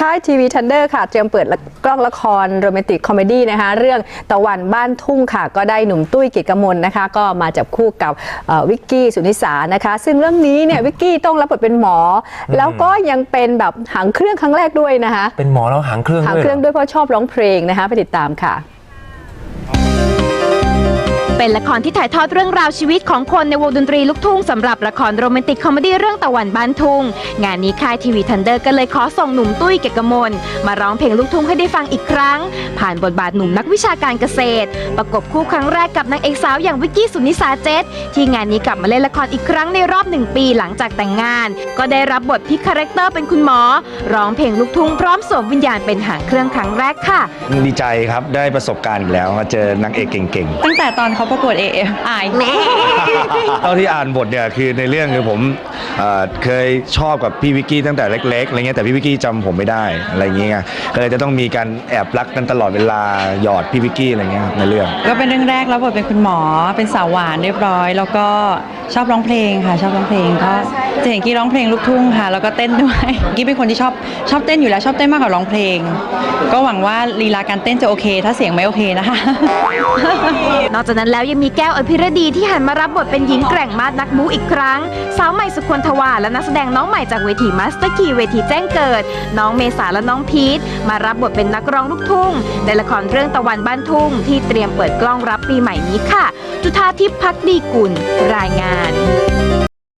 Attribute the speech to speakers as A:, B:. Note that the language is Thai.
A: ค่ายทีวีทันเดอร์ค่ะ เตรียมเปิดกล้องละครโรแมนติกคอมเมดี้นะคะเรื่องตะวันบ้านทุ่งค่ะ ก็ได้หนุ่มตุ้ยกิจกมลนะคะ ก็มาจับคู่กับเอ่อวิกกี้สุนิสานะคะ ซึ่งเรื่องนี้เนี่ยวิกกี้ต้องรับบทเป็นหมอ แล้วก็ยังเป็นแบบหางเครื่องครั้งแรกด้วยนะคะ
B: เป็นหมอแล้วหางเครื่อง
A: หาง
B: ด้วย
A: เครื่อง
B: เหรอ
A: ด้วยเพราะชอบร้องเพลงนะคะไปติดตามค่ะ
C: เป็นละครที่ถ่ายทอดเรื่องราวชีวิตของคนในวงดนตรีลูกทุ่งสำหรับละครโรแมนติกคอมเมดี้เรื่องตะวันบ้านทุ่งงานนี้ค่ายทีวีทันเดอร์ก็เลยขอส่งหนุ่มตุ้ยเกยรตกมลมาร้องเพลงลูกทุ่งให้ได้ฟังอีกครั้ง ผ่านบทบาทหนุ่มนักวิชาการเกษตร ประกบคู่ครั้งแรกกับนางเอกสาวอย่างวิกกี้สุนิสาเจตที่งานนี้กลับมาเล่นละครอีกครั้งในรอบหนึ่งปีหลังจากแต่งงาน ก็ได้รับบทพลิกคาแรคเตอร์เป็นคุณหมอ ร้องเพลงลูกทุ่งพร้อมสวมวิญญาณเป็นหางเครื่องครั้งแรกค่ะ
D: ดีใจครับได้ประสบการณ์อีกแล้วมาเจอนางเอกเก่ง
E: ตั้งแต่ตอนเขาประกวด AF อาย
D: ๆเท่าที่อ่านบทเนี่ยคือในเรื่องคือผมเอ่อเคยชอบกับพี่วิกกี้ตั้งแต่เล็กๆอะไรเงี้ยแต่พี่วิกกี้จำผมไม่ได้อะไรเงี้ยก็เลยจะต้องมีการแอบรักกันตลอดเวลาหยอดพี่วิกกี้อะไรเงี้ยครับในเรื่อง
E: ก็เป็นเรื่องแรกแล้วบทเป็นคุณหมอเป็นสาวหวานเรียบร้อย แล้วก็ชอบร้องเพลงค่ะ ชอบร้องเพลงก็ จะเห็นกี้ร้องเพลงลูกทุ่งค่ะ แล้วก็เต้นด้วยกี้เป็นคนที่ชอบชอบเต้นอยู่แล้วชอบเต้นมากกว่าร้องเพลง ก็หวังว่าลีลาการเต้นจะโอเค ถ้าเสียงไม่โอเคนะคะ
C: นอกจากนั้นแล้วยังมีแก้วอภิรดีที่หันมารับบทเป็นหญิงแกร่งมาดนักบูอีกครั้ง สาวใหม่สุควรทวาและนักแสดงน้องใหม่จากเวทีมาสเตอร์คีเวทีแจ้งเกิด น้องเมษาและน้องพีทมารับบทเป็นนักร้องลูกทุ่ง ในละครเรื่องตะวันบ้านทุ่ง ที่เตรียมเปิดกล้องรับปีใหม่นี้ค่ะ จุธาทิพย์พักดีกุลรายงาน